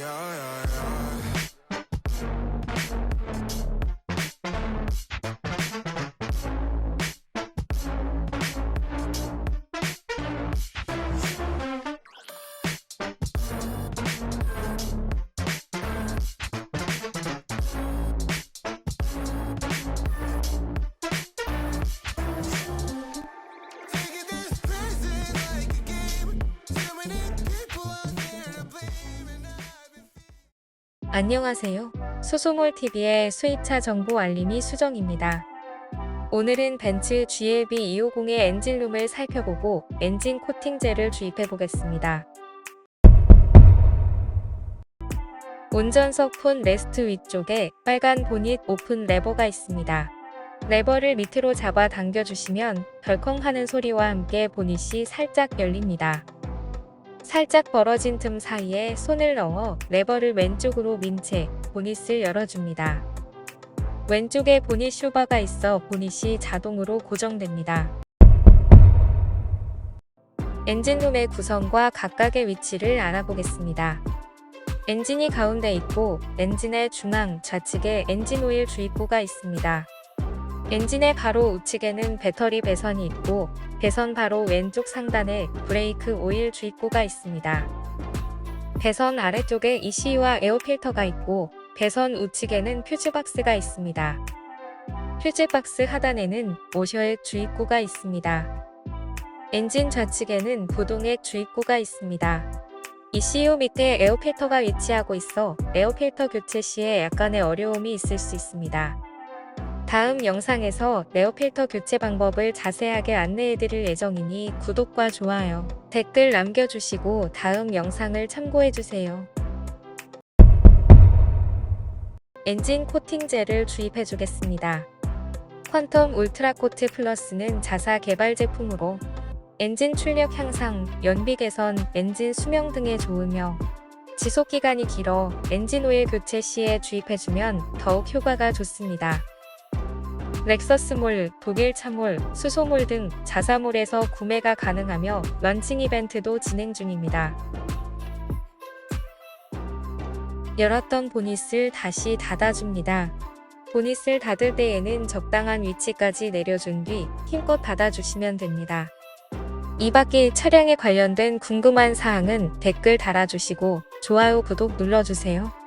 yeah, yeah, yeah. 안녕하세요. 수소몰 TV의 수입차 정보 알림이 수정입니다. 오늘은 벤츠 GLB 250의 엔진룸을 살펴보고 엔진 코팅제를 주입해 보겠습니다. 운전석 폰 레스트 위쪽에 빨간 보닛 오픈 레버가 있습니다. 레버를 밑으로 잡아 당겨주시면 덜컹 하는 소리와 함께 보닛이 살짝 열립니다. 살짝 벌어진 틈 사이에 손을 넣어 레버를 왼쪽으로 민 채 보닛을 열어줍니다. 왼쪽에 보닛 쇼버가 있어 보닛이 자동으로 고정됩니다. 엔진룸의 구성과 각각의 위치를 알아보겠습니다. 엔진이 가운데 있고 엔진의 중앙 좌측에 엔진 오일 주입구가 있습니다. 엔진의 바로 우측에는 배터리 배선이 있고 배선 바로 왼쪽 상단에 브레이크 오일 주입구가 있습니다. 배선 아래쪽에 ECU와 에어필터가 있고 배선 우측에는 퓨즈박스가 있습니다. 퓨즈박스 하단에는 오셔액 주입구가 있습니다. 엔진 좌측에는 부동액 주입구가 있습니다. ECU 밑에 에어필터가 위치하고 있어 에어필터 교체 시에 약간의 어려움이 있을 수 있습니다. 다음 영상에서 에어필터 교체 방법을 자세하게 안내해드릴 예정이니 구독과 좋아요, 댓글 남겨주시고 다음 영상을 참고해주세요. 엔진 코팅제를 주입해주겠습니다. 퀀텀 울트라 코트 플러스는 자사 개발 제품으로 엔진 출력 향상, 연비 개선, 엔진 수명 등에 좋으며 지속 기간이 길어 엔진 오일 교체 시에 주입해주면 더욱 효과가 좋습니다. 렉서스몰, 독일 차몰, 수소몰 등 자사몰에서 구매가 가능하며 런칭 이벤트도 진행 중입니다. 열었던 보닛을 다시 닫아줍니다. 보닛을 닫을 때에는 적당한 위치까지 내려준 뒤 힘껏 닫아주시면 됩니다. 이 밖에 차량에 관련된 궁금한 사항은 댓글 달아주시고 좋아요, 구독 눌러주세요.